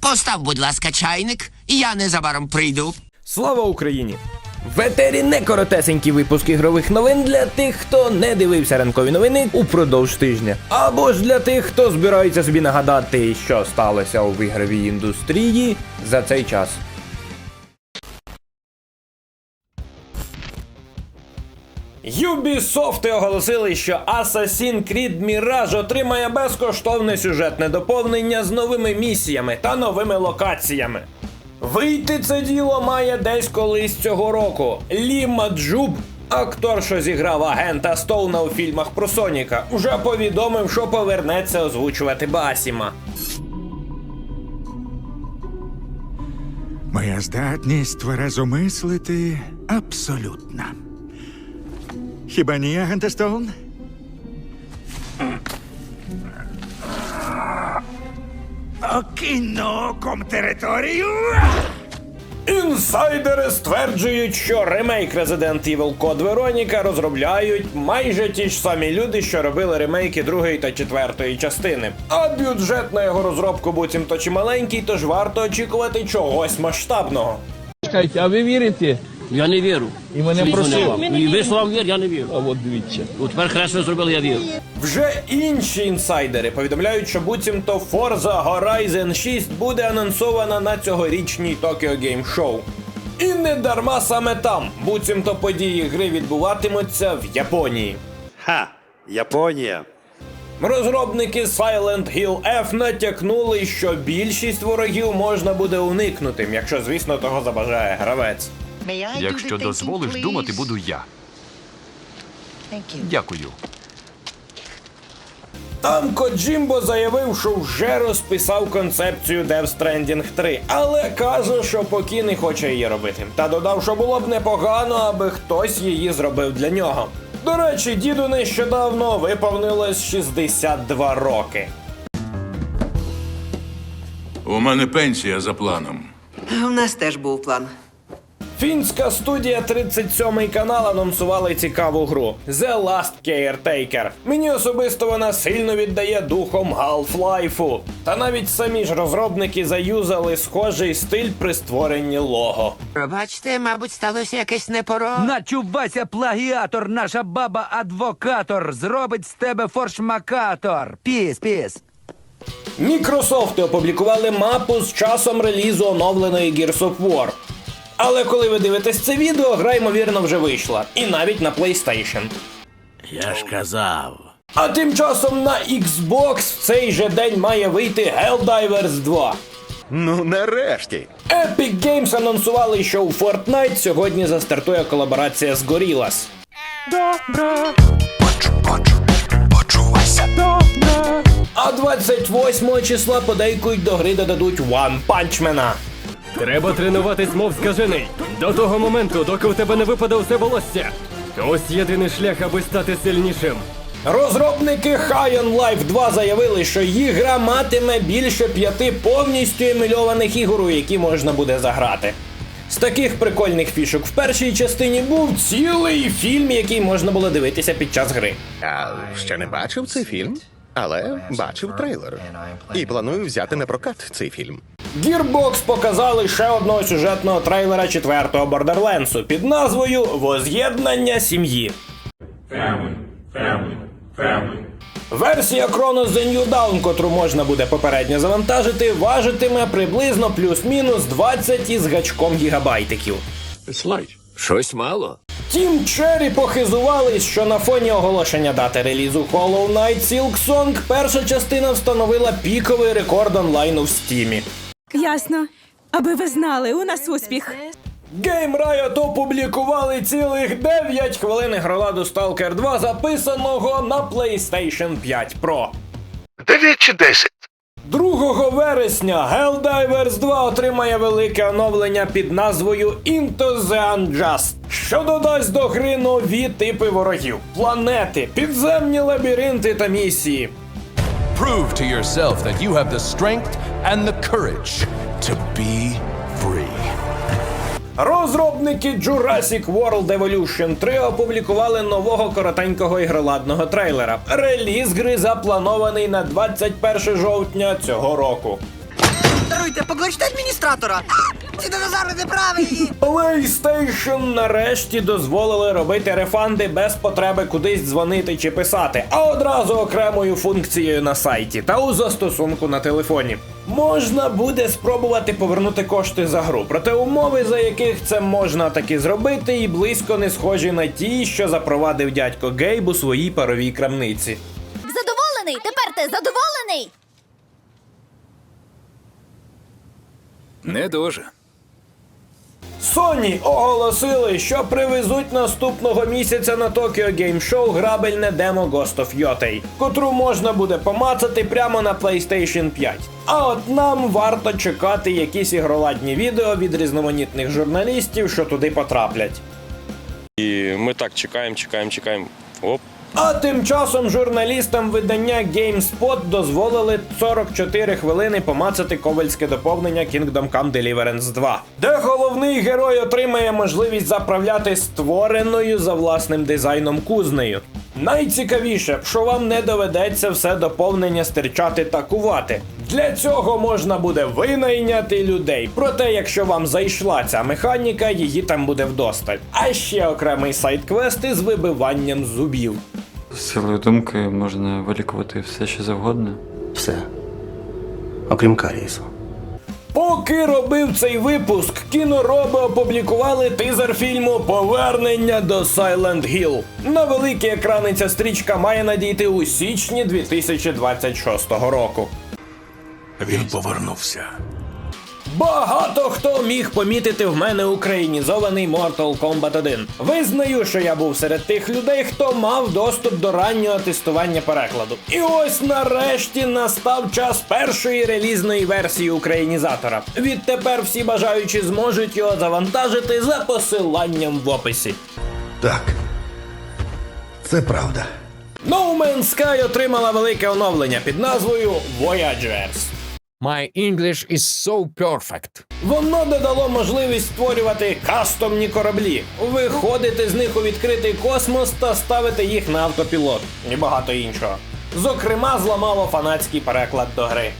Постав, будь ласка, чайник, і я незабаром прийду. Слава Україні! В етері не коротесенький випуск ігрових новин для тих, хто не дивився ранкові новини упродовж тижня. Або ж для тих, хто збирається собі нагадати, що сталося у ігровій індустрії за цей час. Ubisoft оголосили, що Assassin's Creed Mirage отримає безкоштовне сюжетне доповнення з новими місіями та новими локаціями. Вийти це діло має десь колись цього року. Лі Маджуб, актор, що зіграв агента Стоуна у фільмах про Соніка, уже повідомив, що повернеться озвучувати Басіма. Моя здатність тверезо мислити абсолютна. Хіба ні, агенте Стоун? Окинь територію. Інсайдери стверджують, що ремейк Resident Evil Code Veronica розробляють майже ті ж самі люди, що робили ремейки другої та четвертої частини. А бюджет на його розробку буцімто чималенький, тож варто очікувати чогось масштабного. Чекайте, а ви вірите? Я не вірю. І мене Свій вам. І ви словам вір, я не вірю. А от дивіться. От тепер хресно зробили, я вірю. Вже інші інсайдери повідомляють, що буцімто Forza Horizon 6 буде анонсована на цьогорічній Tokyo Game Show. І не дарма саме там, буцімто події гри відбуватимуться в Японії. Ха! Японія. Розробники Silent Hill F натякнули, що більшість ворогів можна буде уникнути, якщо, звісно, того забажає гравець. Якщо дозволиш, думати буду я. Дякую. Там Коджімбо заявив, що вже розписав концепцію Death Stranding 3, але каже, що поки не хоче її робити. Та додав, що було б непогано, аби хтось її зробив для нього. До речі, діду нещодавно виповнилось 62 роки. У мене пенсія за планом. У нас теж був план. Фінська студія 37 канал анонсували цікаву гру The Last Caretaker. Мені особисто вона сильно віддає духом Half-Life. Та навіть самі ж розробники заюзали схожий стиль при створенні лого. Пробачте, мабуть, сталося якесь непоро. Начувайся, плагіатор, наша баба адвокатор, зробить з тебе форшмакатор. Піс, піс. Мікрософти опублікували мапу з часом релізу оновленої Gears of War. Але коли ви дивитесь це відео, гра ймовірно вже вийшла. І навіть на PlayStation. Я ж казав. А тим часом на Xbox в цей же день має вийти Helldivers 2. Ну, нарешті. Epic Games анонсували, що у Fortnite сьогодні застартує колаборація з Gorillaz. А 28 числа подейкують до гри додадуть One Punch Man. Треба тренуватись, мов скажений. До того моменту, доки у тебе не випаде усе волосся. Ось єдиний шлях, аби стати сильнішим. Розробники High on Life 2 заявили, що їх гра матиме більше п'яти повністю емульованих ігор, у які можна буде заграти. З таких прикольних фішок в першій частині був цілий фільм, який можна було дивитися під час гри. Я ще не бачив цей фільм, але бачив трейлер. І планую взяти на прокат цей фільм. Gearbox показали ще одного сюжетного трейлера четвертого Бордерленсу під назвою Воз'єднання сім'ї. Версія Chronos The New Dawn, котру можна буде попередньо завантажити, важитиме приблизно плюс-мінус 20 із гачком гігабайтиків. Щось мало. Тім Черрі похизувались, що на фоні оголошення дати релізу Hollow Knight Silksong перша частина встановила піковий рекорд онлайну в стімі. Ясно. Аби ви знали, у нас успіх. Game Riot опублікували цілих 9 хвилин гроладу Stalker 2, записаного на PlayStation 5 Pro. 9 чи 10? 2 вересня Helldivers 2 отримає велике оновлення під назвою Into the Unjust, що додасть до гри нові типи ворогів, планети, підземні лабіринти та місії. Prove to yourself that you have the strength and the courage to be. Розробники Jurassic World Evolution 3 опублікували нового коротенького ігроладного трейлера. Реліз гри запланований на 21 жовтня цього року. Даруйте, покличте адміністратора! Ці динозаври неправильні! PlayStation нарешті дозволили робити рефанди без потреби кудись дзвонити чи писати, а одразу окремою функцією на сайті та у застосунку на телефоні. Можна буде спробувати повернути кошти за гру, проте умови, за яких це можна таки зробити, і близько не схожі на ті, що запровадив дядько Гейб у своїй паровій крамниці. Задоволений? Тепер ти задоволений? Не дуже. Sony оголосили, що привезуть наступного місяця на Tokyo Game Show грабельне демо Ghost of Yotei, котру можна буде помацати прямо на PlayStation 5. А от нам варто чекати якісь ігроладні відео від різноманітних журналістів, що туди потраплять. І ми так чекаємо, чекаємо, чекаємо. Оп. А тим часом журналістам видання GameSpot дозволили 44 хвилини помацати ковальське доповнення Kingdom Come Deliverance 2, де головний герой отримає можливість заправляти створеною за власним дизайном кузнею. Найцікавіше, що вам не доведеться все доповнення стирчати та кувати. Для цього можна буде винайняти людей. Проте, якщо вам зайшла ця механіка, її там буде вдосталь. А ще окремий сайт-квест із вибиванням зубів. Силою думки можна вилікувати все, що завгодно. Все. Окрім карієсу. Поки робив цей випуск, кінороби опублікували тизер фільму Повернення до Silent Hill. На великі екрани ця стрічка має надійти у січні 2026 року. Він повернувся. Багато хто міг помітити в мене українізований Mortal Kombat 1. Визнаю, що я був серед тих людей, хто мав доступ до раннього тестування перекладу. І ось нарешті настав час першої релізної версії українізатора. Відтепер всі бажаючі зможуть його завантажити за посиланням в описі. Так. Це правда. No Man's Sky отримала велике оновлення під назвою Voyagers. My English is so perfect. Воно додало можливість створювати кастомні кораблі, виходити з них у відкритий космос та ставити їх на автопілот і багато іншого. Зокрема, зламало фанатський переклад до гри.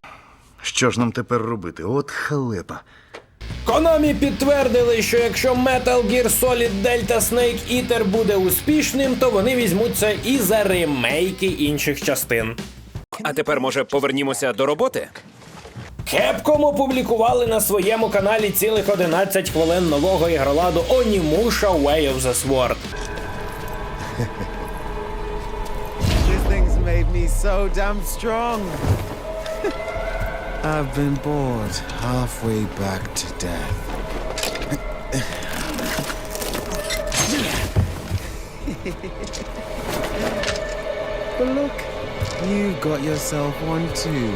Що ж нам тепер робити? От халепа. Konami підтвердили, що якщо Metal Gear Solid Delta Snake Eater буде успішним, то вони візьмуться і за ремейки інших частин. А тепер, може, повернімося до роботи? Capcom опублікували на своєму каналі цілих 11 хвилин нового ігроладу Onimusha Way of the Sword. This thing's made me so damn strong. I've been bored halfway back to death. but look, you got yourself one too.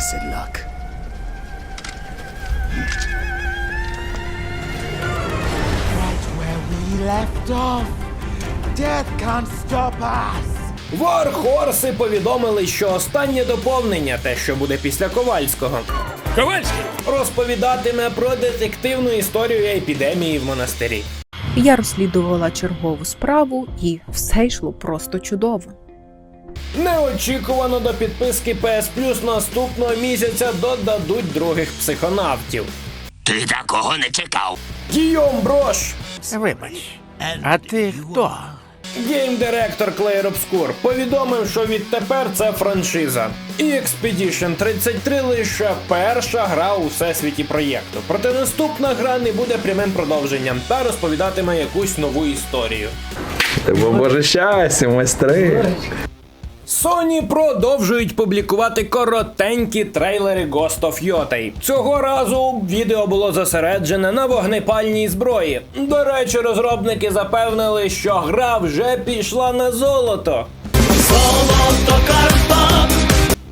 Blessed luck. Right where we left off. Death can't stop us. Вархорси повідомили, що останнє доповнення, те, що буде після Ковальського, Ковальський! розповідатиме про детективну історію епідемії в монастирі. Я розслідувала чергову справу, і все йшло просто чудово. Неочікувано до підписки PS Plus наступного місяця додадуть других психонавтів. Ти такого не чекав. Гійом Брош, Вибач, а ти хто? гейм-директор Clair Obscur, повідомив, що відтепер це франшиза. І Expedition 33 лише перша гра у всесвіті проєкту. Проте наступна гра не буде прямим продовженням та розповідатиме якусь нову історію. Боже щастя, майстри. Sony продовжують публікувати коротенькі трейлери Ghost of Yotei. Цього разу відео було зосереджене на вогнепальній зброї. До речі, розробники запевнили, що гра вже пішла на золото. Золото Карпат!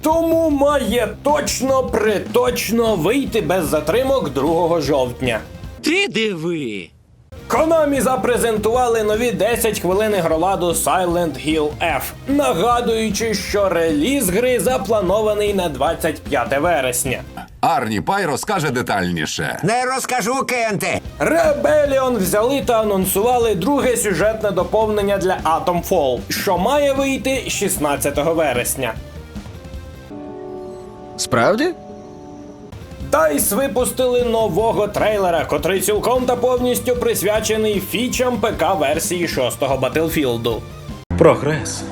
Тому має точно приточно вийти без затримок 2 жовтня. Ти диви. Konami запрезентували нові 10 хвилин ігроладу Silent Hill F, нагадуючи, що реліз гри запланований на 25 вересня. Арні Пай розкаже детальніше. Не розкажу, Кенте. Rebellion взяли та анонсували друге сюжетне доповнення для Atom Fall, що має вийти 16 вересня. Справді? DICE випустили нового трейлера, котрий цілком та повністю присвячений фічам ПК-версії 6-го Battlefield. Прогрес.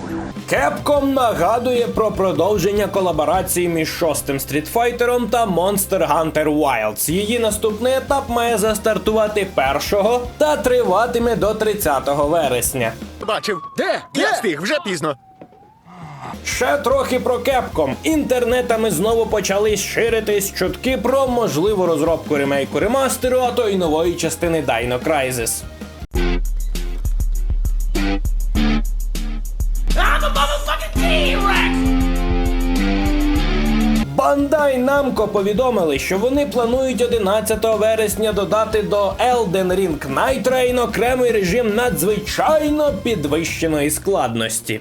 Capcom нагадує про продовження колаборації між шостим стрітфайтером та Monster Hunter Wilds. Її наступний етап має застартувати 1 та триватиме до 30 вересня. Бачив. Де? Я встиг, вже пізно. Ще трохи про Capcom. Інтернетами знову почали ширитись чутки про можливу розробку ремейку ремастеру, а то й нової частини Dino Crisis. Bandai Namco повідомили, що вони планують 11 вересня додати до Elden Ring Night окремий режим надзвичайно підвищеної складності.